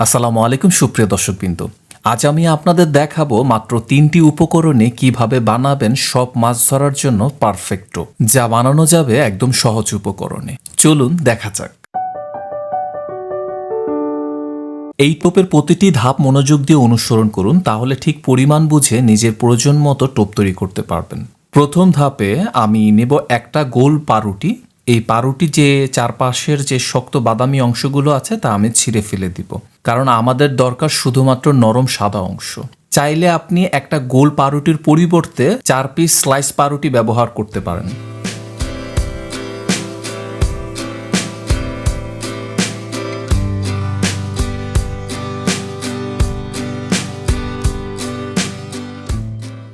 আসসালামু আলাইকুম, সুপ্রিয় দর্শকবৃন্দ। আজ আমি আপনাদের দেখাবো মাত্র তিনটি উপকরণে কীভাবে বানাবেন সব মাছ ধরার জন্য পারফেক্ট, যা বানানো যাবে একদম সহজ উপকরণে। চলুন দেখা যাক। এই টোপের প্রতিটি ধাপ মনোযোগ দিয়ে অনুসরণ করুন, তাহলে ঠিক পরিমাণ বুঝে নিজের প্রয়োজন মতো টোপ তৈরি করতে পারবেন। প্রথম ধাপে আমি নেব একটা গোল পাউরুটি এই পাউরুটি যে চারপাশের যে শক্ত বাদামি অংশগুলো আছে, তা আমি ছিঁড়ে ফেলে দিব। কারণ আমাদের দরকার শুধুমাত্র নরম সাদা অংশ। চাইলে আপনি একটা গোল পাউরুটির পরিবর্তে চার পিস স্লাইস পাউরুটি ব্যবহার করতে পারেন।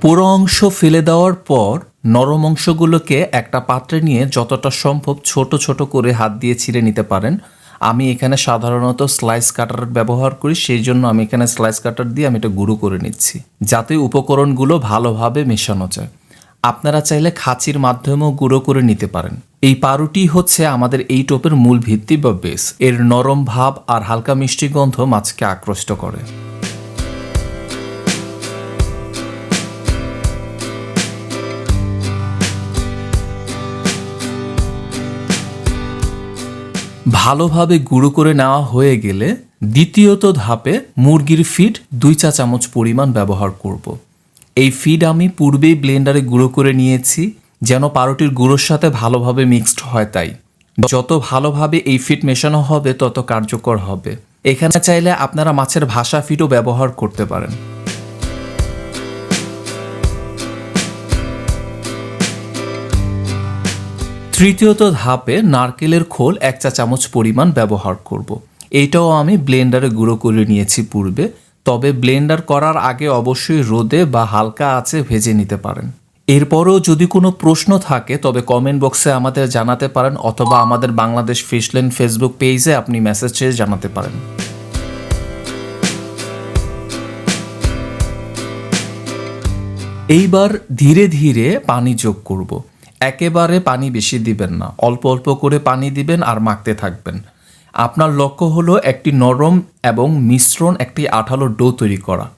পুরো অংশ ফেলে দেওয়ার পর নরম অংশগুলোকে একটা পাত্রে নিয়ে যতটা সম্ভব ছোট ছোট করে হাত দিয়ে ছিঁড়ে নিতে পারেন। আমি এখানে সাধারণত স্লাইস কাটার ব্যবহার করি, সেই জন্য আমি এখানে স্লাইস কাটার দিয়ে আমি এটা গুঁড়ো করে নিচ্ছি, যাতে উপকরণগুলো ভালোভাবে মেশানো যায়। আপনারা চাইলে খাঁচির মাধ্যমেও গুঁড়ো করে নিতে পারেন। এই পারুটি হচ্ছে আমাদের এই টোপের মূল ভিত্তি বা বেস এর নরম ভাব আর হালকা মিষ্টি গন্ধ মাছকে আকৃষ্ট করে। ভালোভাবে গুঁড়ো করে নেওয়া হয়ে গেলে দ্বিতীয়ত ধাপে মুরগির ফিড দুই চা চামচ পরিমাণ ব্যবহার করব। এই ফিড আমি পূর্বেই ব্লেন্ডারে গুঁড়ো করে নিয়েছি, যেন পারোটির গুঁড়োর সাথে ভালোভাবে মিক্সড হয় তাই। যত ভালোভাবে এই ফিড মেশানো হবে, তত কার্যকর হবে। এখানে চাইলে আপনারা মাছের ভাষা ফিডও ব্যবহার করতে পারেন। তৃতীয়ত ধাপে নারকেলের খোল এক চা চামচ পরিমাণ ব্যবহার করব। এইটাও আমি ব্লেন্ডারে গুঁড়ো করে নিয়েছি পূর্বে, তবে ব্লেন্ডার করার আগে অবশ্যই রোদে বা হালকা আছে ভেজে নিতে পারেন এরপরেও যদি কোনো প্রশ্ন থাকে, তবে কমেন্ট বক্সে আমাদের জানাতে পারেন অথবা আমাদের বাংলাদেশ ফিশল্যান্ড ফেসবুক পেজে আপনি মেসেজ চেয়ে জানাতে পারেন এইবার ধীরে ধীরে পানি যোগ করব। একেবারে পানি বেশি দিবেন না। অল্প অল্প করে পানি দিবেন আর মাখতে থাকবেন। আপনার লক্ষ্য হলো একটি নরম এবং মিশ্রণ একটি আঠালো ডো তৈরি করা।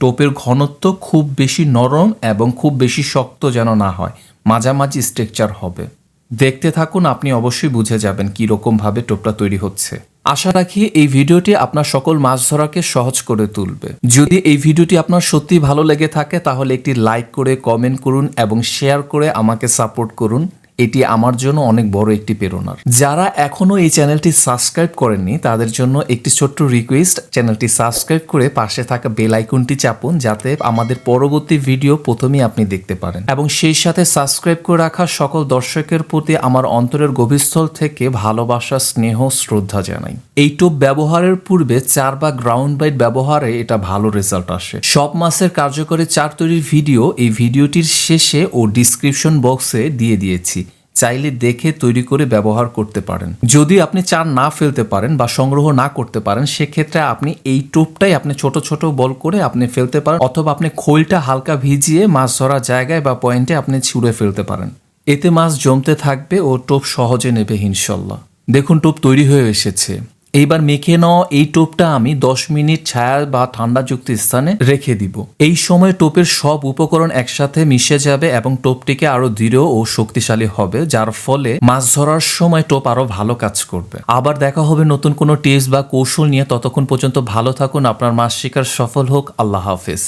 টোপের ঘনত্ব খুব বেশি নরম এবং খুব বেশি শক্ত যেন না হয়। মাঝামাঝি স্ট্রেকচার হবে। দেখতে থাকুন, আপনি অবশ্যই বুঝে যাবেন কীরকমভাবে টোপটা তৈরি হচ্ছে। আশা রাখি এই ভিডিওটি আপনার সকল মাছ ধরাকে সহজ করে তুলবে। যদি এই ভিডিওটি আপনার সত্যি ভালো লেগে থাকে, তাহলে একটি লাইক করে, কমেন্ট করুন এবং শেয়ার করে আমাকে সাপোর্ট করুন। এটি আমার জন্য অনেক বড় একটি প্রেরণার। যারা এখনও এই চ্যানেলটি সাবস্ক্রাইব করেননি, তাদের জন্য একটি ছোট্ট রিকোয়েস্ট চ্যানেলটি সাবস্ক্রাইব করে পাশে থাকা বেল আইকনটি চাপুন, যাতে আমাদের পরবর্তী ভিডিও প্রথমেই আপনি দেখতে পারেন। এবং সেই সাথে সাবস্ক্রাইব করে রাখা সকল দর্শকের প্রতি আমার অন্তরের গভীরস্থল থেকে ভালোবাসা, স্নেহ, শ্রদ্ধা জানাই। এই টোপ ব্যবহারের পূর্বে চার বা গ্রাউন্ড বাইট ব্যবহারে এটা ভালো রেজাল্ট আসে। সব মাসের কার্যকরী চার তৈরির ভিডিও এই ভিডিওটির শেষে ও ডিসক্রিপশন বক্সে দিয়ে দিয়েছি। চাইলে দেখে তৈরি করে ব্যবহার করতে পারেন। যদি আপনি চার না ফেলতে পারেন বা সংগ্রহ না করতে পারেন, সেক্ষেত্রে আপনি এই টোপটাই আপনি ছোট ছোট বল করে আপনি ফেলতে পারেন অথবা আপনি খোলটা হালকা ভিজিয়ে মাছ ধরার জায়গায় বা পয়েন্টে আপনি ছুঁড়ে ফেলতে পারেন। এতে মাছ জমতে থাকবে ও টোপ সহজে নেবে ইনশাল্লাহ। দেখুন, টোপ তৈরি হয়ে এসেছে। এইবার মেখে নেওয়া এই টোপটা আমি দশ মিনিট ছায়া বা ঠান্ডাযুক্ত স্থানে রেখে দিব। এই সময় টোপের সব উপকরণ একসাথে মিশে যাবে এবং টোপটিকে আরও দৃঢ় ও শক্তিশালী হবে, যার ফলে মাছ ধরার সময় টোপ আরও ভালো কাজ করবে। আবার দেখা হবে নতুন কোনো টিপস বা কৌশল নিয়ে। ততক্ষণ পর্যন্ত ভালো থাকুন, আপনার মাছ শিকার সফল হোক। আল্লাহ হাফেজ।